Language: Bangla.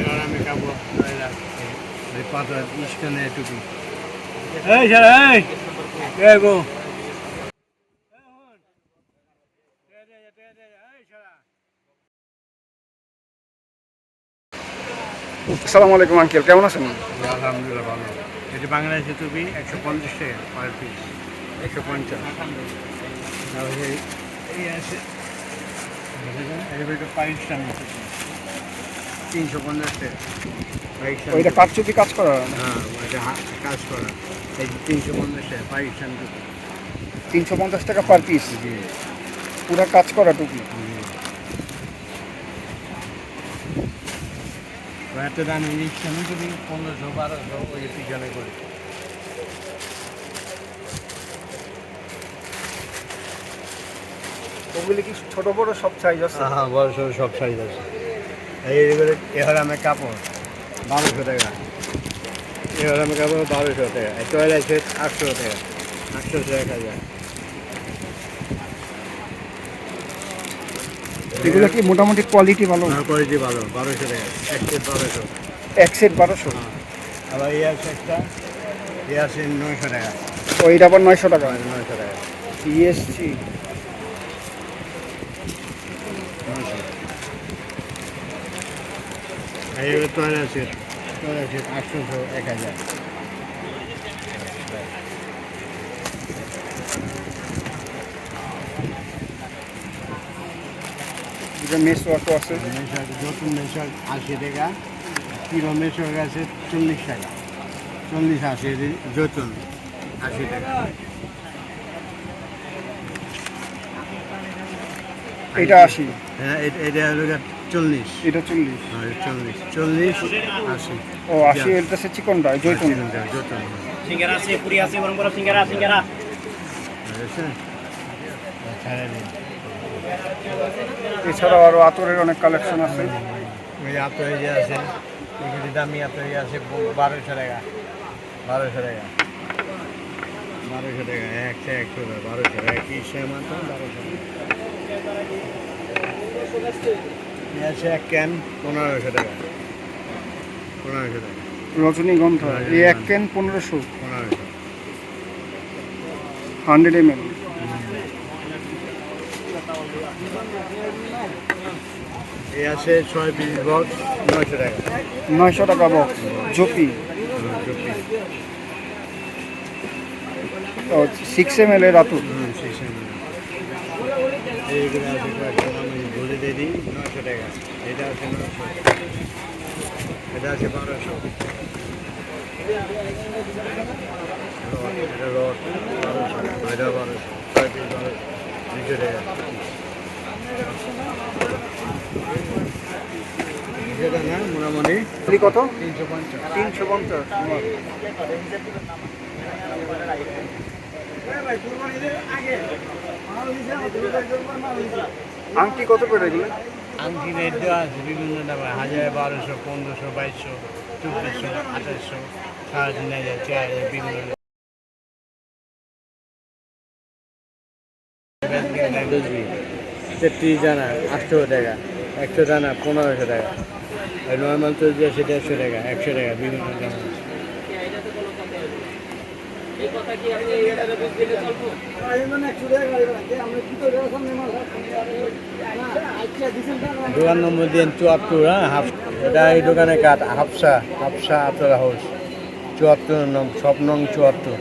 এবার আমি খাব এই পাতা স্টানে টুপি এই স্যার এই। কে গো। আসসালামু আলাইকুম আঙ্কেল। কেমন আছেন? আলহামদুলিল্লাহ ভালো। এটি বাংলাদেশি টুপি একশো পঞ্চাশ টাকা পার পিস একশো পঞ্চাশ। তিনশো পঞ্চাশ। টাকা ওইটা কারচুপি কাজ করা হ্যাঁ? ওইটা কাজ করা। এই তিনশো পঞ্চাশ টাকা পাকিস্তান টুপি তিনশো পঞ্চাশ টাকা পার পিস পুরো কাজ করা টুপি? এত দাম ইলেকশন যদি পনেরোশো বারোশো ওই পিছনে করে। ওগুলি কি ছোট বড় সব সাইজ আছে? হ্যাঁ বড় সড়ো সব সাইজ আছে। এইগুলো এহরামে কাপড় বারোশো টাকা। এহরামে কাপড় বারোশো টাকা। টয়লেট সেট আটশো টাকা। আটশো টাকা যায়। এগুলো কি মোটামুটি কোয়ালিটি ভালো? কোয়ালিটি ভালো বারোশো টাকা। এক সেট বারোশো। এক সেট বারোশো? আবার এই আছে একটা এই আছে নয়শো টাকা। ওইটা আবার নয়শো টাকা? নয়শো টাকা। ইএসসি নয়শো এইগুলো টয়লেট সেট টয়লেট সেট আটশোশো এক হাজার। এটা মেস ওয়ার্কও আছে। নতুন মেশাক আশি টাকা। কিলো আছে চল্লিশ টাকা। চল্লিশ আশি জতুন আশি টাকা। এটা আশি। হ্যাঁ এটা এটা হলো চল্লিশ। এটা চল্লিশ। হ্যাঁ চল্লিশ। চল্লিশ আশি। ও আশি এটা সে চিকনটা জৈতুন জতুন সিঙ্গারা আছে পুরি আছে গরম গরম সিঙ্গারা সিঙ্গারা। বুঝেছেন ছাড়া দিন এছাড়াও আরও আতরের অনেক কালেকশন আছে। ওই আতই যে আছে এগুলি দামি আতই আছে বারোশো টাকা। বারোশো টাকা। বারোশো টাকা একশো একশো টাকা বারোশো টাকা। কি সেমান তো বারোশো টাকা। আছে এক ক্যান পনেরোশো টাকা। পনেরোশো টাকা। রজনীগন্ধা এই এক ক্যান পনেরোশো। পনেরোশো। হান্ড্রেড এম এল। এই আছে ছয় পিস বক্স নয়শো টাকা। নয়শো টাকা বক্স জপি। সিক্স এম এল এর আতুর হুম, সেই সঙ্গে। দিয়ে দিই নয়শো টাকা। এটা আছে নয়শো। এটা আছে বারোশো। এটা বারোশো। এটা বারোশো। ছয় পিস বারোশো। দুশো টাকা। দুশো টাকা মোটামুটি? কত? তিনশো পঞ্চাশ। তিনশো পঞ্চাশ। আংটি কত করে এগুলো? আংটি রেট দেওয়া আছে বিভিন্ন দামে হাজার বারোশো পনেরোশো বাইশশো চব্বিশশো আঠাশশো সাড়ে তিন হাজার চার হাজার বিভিন্ন তেত্রিশ দানা আটশো টাকা একশো দানা পনেরোশো টাকা। আর নর্মাল তো যে সেটা একশো টাকা একশো টাকা বিভিন্ন দাম। দোকান নম্বর দিয়ে চুয়াত্তর হ্যাঁ হাফ এটা এই দোকানে কাঠ হাফসা হাফসা আপনার হাউস। চুয়াত্তর নং, সব নং চুয়াত্তর।